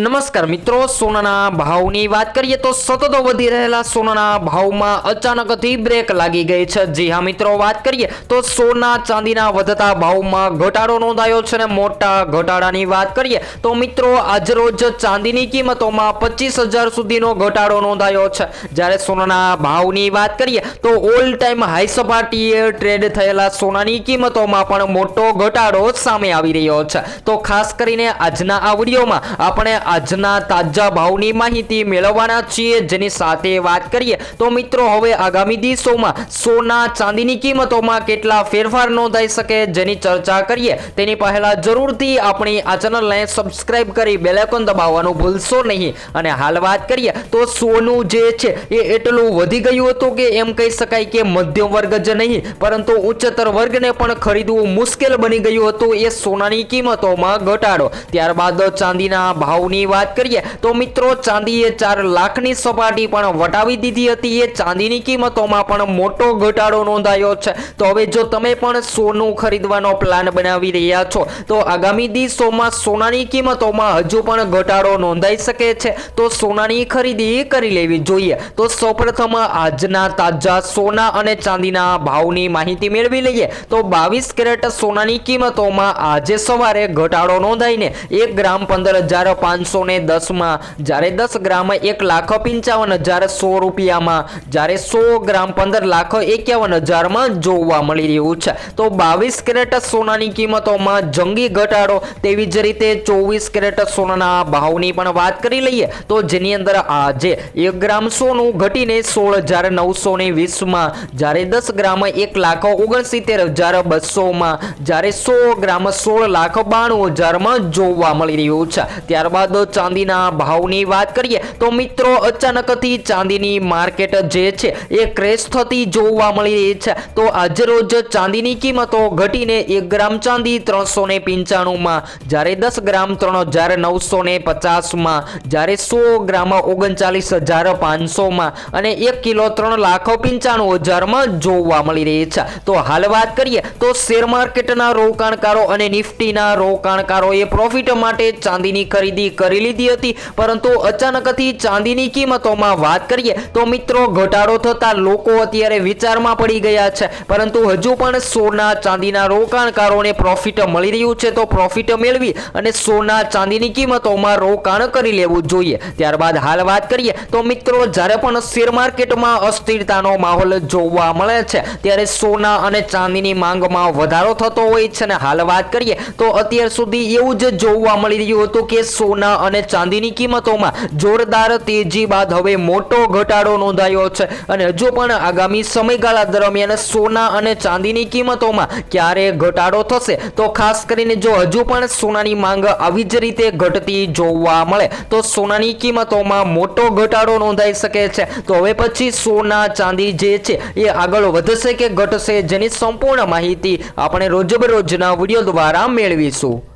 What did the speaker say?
નમસ્કાર મિત્રો, સોનાના ભાવની વાત કરીએ તો સતત વધી રહેલા સોનાના ભાવમાં અચાનકથી બ્રેક લાગી ગઈ છે. જી હા મિત્રો, વાત કરીએ તો સોના ચાંદીના વધતા ભાવમાં ઘટાડો નોંધાયો છે અને મોટા ઘટાડાની વાત કરીએ તો મિત્રો, આજરોજ ચાંદીની કિંમતોમાં પચીસ હજાર સુધીનો ઘટાડો નોંધાયો છે. જ્યારે સોનાના ભાવની વાત કરીએ તો ઓલ ટાઈમ હાઈ સપાટીએ ટ્રેડ થયેલા સોનાની કિંમતોમાં પણ મોટો ઘટાડો સામે આવી રહ્યો છે. તો ખાસ કરીને આજના આ વિડીયોમાં આપણે આજના તાજા ભાવની માહિતી મેળવવાના છીએ. જેની સાથે વાત કરીએ તો મિત્રો હવે આગામી દિવસોમાં સોના ચાંદીની કિંમતોમાં કેટલા ફેરફાર નોંધાઈ શકે જેની ચર્ચા કરીએ. તેની પહેલા જરૂરથી આપણી આ ચેનલને સબસ્ક્રાઇબ કરી બેલેકોન દબાવવાનું ભૂલશો નહીં. અને હાલ વાત કરીએ તો સોનું જે છે એ એટલું વધી ગયું હતું કે એમ કહી શકાય કે મધ્યમ વર્ગ જ નહીં, પરંતુ ઉચ્ચતર વર્ગને પણ ખરીદવું મુશ્કેલ બની ગયું હતું એ સોનાની કિંમતોમાં ઘટાડો. ત્યારબાદ ચાંદીના ભાવની વાત કરીએ, તો મિત્રો ચાંદીએ ચાર લાખની સપાટી પણ વટાવી દીધી હતી. એ ચાંદીની કિંમતોમાં પણ મોટો ઘટાડો નોંધાયો છે. તો હવે જો તમે પણ સોનું ખરીદવાનો પ્લાન બનાવી રહ્યા છો, તો આગામી દિવસોમાં સોનાની કિંમતોમાં હજુ પણ ઘટાડો નોંધાઈ શકે છે. તો સોનાની ખરીદી કરી લેવી જોઈએ. તો સૌપ્રથમ આજના તાજા સોના અને ચાંદીના ભાવની માહિતી મેળવી લઈએ. તો બાવીસ કેરેટ સોનાની કિંમતોમાં આજે સવારે ઘટાડો નોંધાઈને એક ગ્રામ પંદર હજાર પાંચસો ને દસમાં, જ્યારે દસ ગ્રામ એક લાખ પંચાવન હજાર સો રૂપિયામાં, જ્યારે સો ગ્રામ પંદર લાખ એકાવન હજારમાં જોવા મળી રહ્યું છે. તો બાવીસ કેરેટ સોનાની કિંમતોમાં જંગી ઘટાડો, તેવી જ રીતે ચોવીસ કેરેટ સોનાના ભાવની પણ વાત કરી લઈએ, તો જેની અંદર આજે એક ગ્રામ સોનું ઘટીને સોળ હજાર નવસો ને વીસમાં, જ્યારે દસ ગ્રામ એક લાખ ઓગણસિત્તેર હજાર બસોમાં, જ્યારે સો ગ્રામ સોળ લાખ બાણું હજારમાં જોવા મળી રહ્યું છે. ત્યારબાદ ચાંદીના ભાવની વાત કરીએ તો મિત્રો, અચાનકથી ચાંદીની માર્કેટ જે છે એ ક્રેશ થતી જોવા મળી રહી છે. તો આજરોજ ચાંદીની કિંમતો ઘટીને એક ગ્રામ ચાંદી ત્રણસો ને પંચાણુંમાં, જ્યારે દસ ગ્રામ ત્રણ હજાર નવસો ને પચાસમાં, જ્યારે સો ગ્રામ ઓગણચાલીસ હજાર પાંચસોમાં અને એક કિલો ત્રણ લાખ પંચાણું હજારમાં જોવા મળી રહી છે. તો હાલ વાત કરીએ તો શેર માર્કેટના રોકાણકારો અને નિફ્ટીના રોકાણકારોએ પ્રોફિટ માટે ચાંદીની ખરીદી કરી લીધી હતી. પરંતુ અચાનકથી ચાંદીની કિંમતોમાં વાત કરીએ તો મિત્રો ઘટાડો થતા લોકો અત્યારે વિચારમાં પડી ગયા છે. પરંતુ હજુ પણ સોના ચાંદીના રોકાણકારોને પ્રોફિટ મળી રહ્યું છે તો પ્રોફિટ મેળવી અને સોના ચાંદીની કિંમતોમાં રોકાણ કરી લેવું જોઈએ. ત્યારબાદ હાલ વાત કરીએ તો મિત્રો જ્યારે પણ શેર માર્કેટમાં અસ્થિરતાનો માહોલ જોવા મળે છે, ત્યારે સોના અને ચાંદીની માંગમાં વધારો થતો હોય છે. અને હાલ વાત કરીએ તો અત્યાર સુધી એવું જ જોવા મળી રહ્યું હતું કે સોના અને ચાંદીની કિંમતોમાં જોરદાર તેજી બાદ હવે મોટો ઘટાડો નોંધાયો છે. અને હજુ પણ આગામી સમયગાળા દરમિયાન સોના અને ચાંદીની કિંમતોમાં ક્યારે ઘટાડો થશે? તો ખાસ કરીને જો હજુ પણ સોનાની માંગ આવી જ રીતે ઘટતી જોવા મળે, તો સોનાની કિંમતોમાં મોટો ઘટાડો નોંધાઈ શકે છે. તો હવે પછી સોના, ચાંદી જે છે, એ આગળ વધશે કે ઘટશે, જેની સંપૂર્ણ માહિતી આપણે રોજબરોજના વીડિયો દ્વારા મેળવીશું.